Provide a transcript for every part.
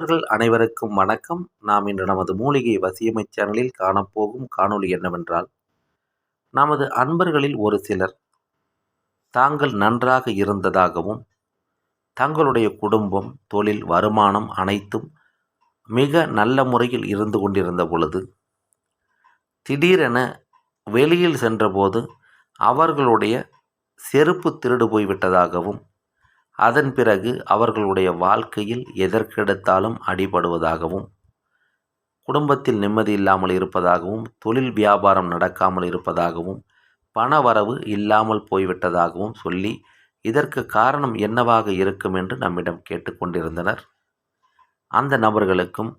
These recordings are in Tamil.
நண்பர்கள் அனைவருக்கும் வணக்கம். நாம் இன்று நமது மூலிகை வசியமை சேனலில் காணப்போகும் காணொளி என்னவென்றால் நமது அன்பர்களில் ஒரு சிலர் தாங்கள் நன்றாக இருந்ததாகவும் தங்களுடைய குடும்பம் தொழில் வருமானம் அனைத்தும் மிக நல்ல முறையில் இருந்து கொண்டிருந்த பொழுது திடீரென வெளியில் சென்றபோது அவர்களுடைய செருப்பு திருடு போய்விட்டதாகவும் அதன் பிறகு அவர்களுடைய வாழ்க்கையில் எதற்கெடுத்தாலும் அடிபடுவதாகவும் குடும்பத்தில் நிம்மதி இல்லாமல் இருப்பதாகவும் தொழில் வியாபாரம் நடக்காமல் இருப்பதாகவும் பண வரவு இல்லாமல் போய்விட்டதாகவும் சொல்லி இதற்கு காரணம் என்னவாக இருக்கும் என்று நம்மிடம் கேட்டுக்கொண்டிருந்தனர் அந்த நபர்களுக்கும்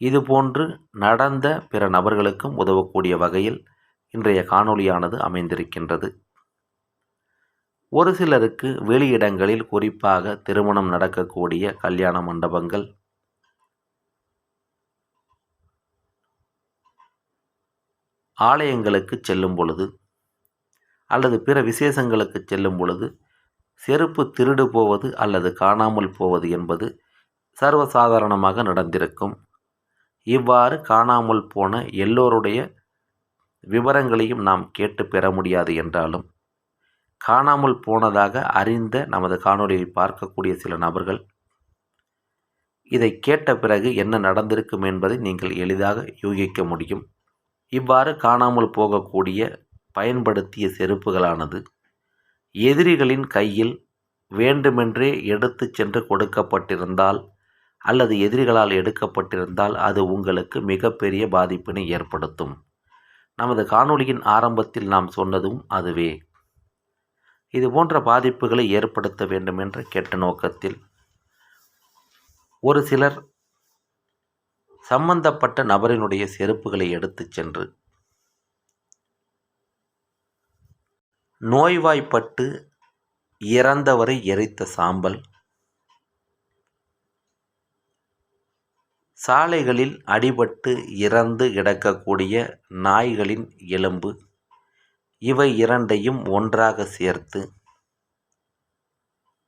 இதுபோன்று நடந்த பிற நபர்களுக்கும் உதவக்கூடிய வகையில் இன்றைய காணொளியானது அமைந்திருக்கின்றது. ஒரு சிலருக்கு வெளியிடங்களில் குறிப்பாக திருமணம் நடக்கக்கூடிய கல்யாண மண்டபங்கள். ஆலயங்களுக்கு செல்லும் பொழுது அல்லது பிற விசேஷங்களுக்கு செல்லும் பொழுது செருப்பு திருடு போவது அல்லது காணாமல் போவது என்பது சர்வசாதாரணமாக நடந்திருக்கும். இவ்வாறு காணாமல் போன எல்லோருடைய விவரங்களையும் நாம் கேட்டு பெற முடியாது என்றாலும் காணாமல் போனதாக அறிந்த நமது காணொலியை பார்க்கக்கூடிய சில நபர்கள் இதை கேட்ட பிறகு என்ன நடந்திருக்கும் என்பதை நீங்கள் எளிதாக யூகிக்க முடியும். இவ்வாறு காணாமல் போகக்கூடிய பயன்படுத்திய செருப்புகளானது எதிரிகளின் கையில் வேண்டுமென்றே எடுத்துச் சென்று கொடுக்கப்பட்டிருந்தால் அல்லது எதிரிகளால் எடுக்கப்பட்டிருந்தால் அது உங்களுக்கு மிகப்பெரிய பாதிப்பினை ஏற்படுத்தும். நமது காணொளியின் ஆரம்பத்தில் நாம் சொன்னதும் அதுவே. இது போன்ற பாதிப்புகளை ஏற்படுத்த வேண்டும் என்ற கெட்ட நோக்கத்தில் ஒரு சிலர் சம்பந்தப்பட்ட நபரினுடைய செருப்புகளை எடுத்துச் சென்று நோய்வாய்ப்பட்டு இறந்தவரை எரித்த சாம்பல் சாலைகளில் அடிபட்டு இறந்து கிடக்கக்கூடிய நாய்களின் எலும்பு இவை இரண்டையும் ஒன்றாக சேர்த்து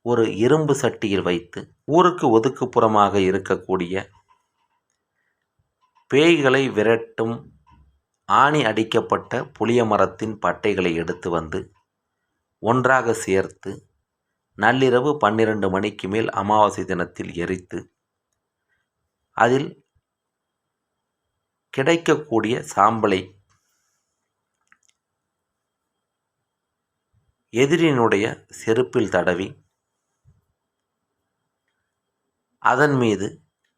ஒரு இரும்பு சட்டியில் வைத்து ஊருக்கு ஒதுக்குப்புறமாக இருக்கக்கூடிய பேய்களை விரட்டும் ஆணி அடிக்கப்பட்ட புளிய மரத்தின் பட்டைகளை எடுத்து வந்து ஒன்றாக சேர்த்து நள்ளிரவு பன்னிரண்டு மணிக்கு மேல் அமாவாசை தினத்தில் எரித்து அதில் கிடைக்கக்கூடிய சாம்பலை எதிரினுடைய செருப்பில் தடவி அதன் மீது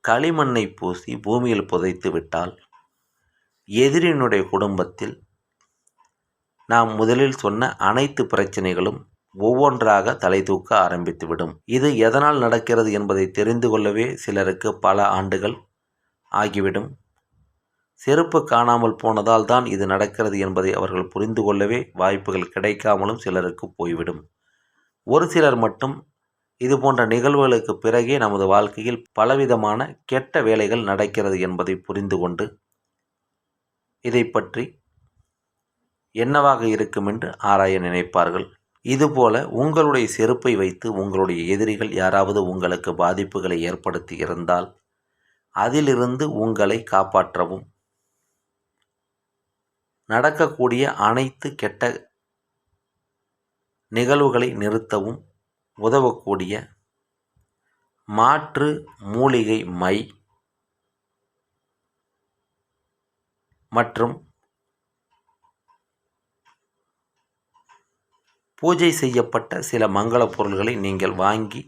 களிமண்ணை பூசி பூமியில் புதைத்து விட்டால் எதிரினுடைய குடும்பத்தில் நாம் முதலில் சொன்ன அனைத்து பிரச்சனைகளும் ஒவ்வொன்றாக தலை தூக்க ஆரம்பித்துவிடும் இது எதனால் நடக்கிறது என்பதை தெரிந்து கொள்ளவே சிலருக்கு பல ஆண்டுகள் ஆகிவிடும். செருப்பு காணாமல் போனதால் தான் இது நடக்கிறது என்பதை அவர்கள் புரிந்து கொள்ளவே வாய்ப்புகள் கிடைக்காமலும் சிலருக்கு போய்விடும். ஒரு சிலர் மட்டும் இது போன்ற நிகழ்வுகளுக்கு பிறகே நமது வாழ்க்கையில் பலவிதமான கெட்ட வேலைகள் நடக்கிறது என்பதை புரிந்து கொண்டு இதை பற்றி என்னவாக இருக்கும் என்று ஆராய நினைப்பார்கள். இதுபோல உங்களுடைய செருப்பை வைத்து உங்களுடைய எதிரிகள் யாராவது உங்களுக்கு பாதிப்புகளை ஏற்படுத்தி இருந்தால் அதிலிருந்து உங்களை காப்பாற்றவும். நடக்கக்கூடிய அனைத்து கெட்ட நிகழ்வுகளை நிறுத்தவும் உதவக்கூடிய மாற்று மூலிகை மை மற்றும் பூஜை செய்யப்பட்ட சில மங்கள பொருள்களை நீங்கள் வாங்கி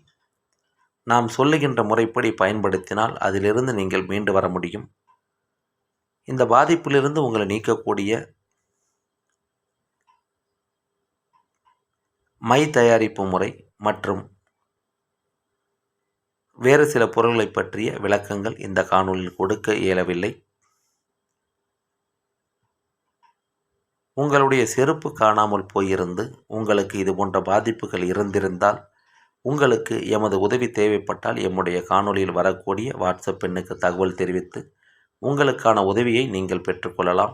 நாம் சொல்லுகின்ற முறைப்படி பயன்படுத்தினால் அதிலிருந்து நீங்கள் மீண்டு வர முடியும். இந்த பாதிப்பிலிருந்து உங்களை நீக்கக்கூடிய மை தயாரிப்பு முறை மற்றும் வேறு சில பொருள்களை பற்றிய விளக்கங்கள் இந்த காணொலியில் கொடுக்க இயலவில்லை. உங்களுடைய செருப்பு காணாமல் போயிருந்து உங்களுக்கு இது போன்ற பாதிப்புகள் இருந்திருந்தால் உங்களுக்கு எமது உதவி தேவைப்பட்டால் எம்முடைய காணொலியில் வரக்கூடிய வாட்ஸ்அப் எண்ணுக்கு தகவல் தெரிவித்து உங்களுக்கான உதவியை நீங்கள் பெற்றுக்கொள்ளலாம்.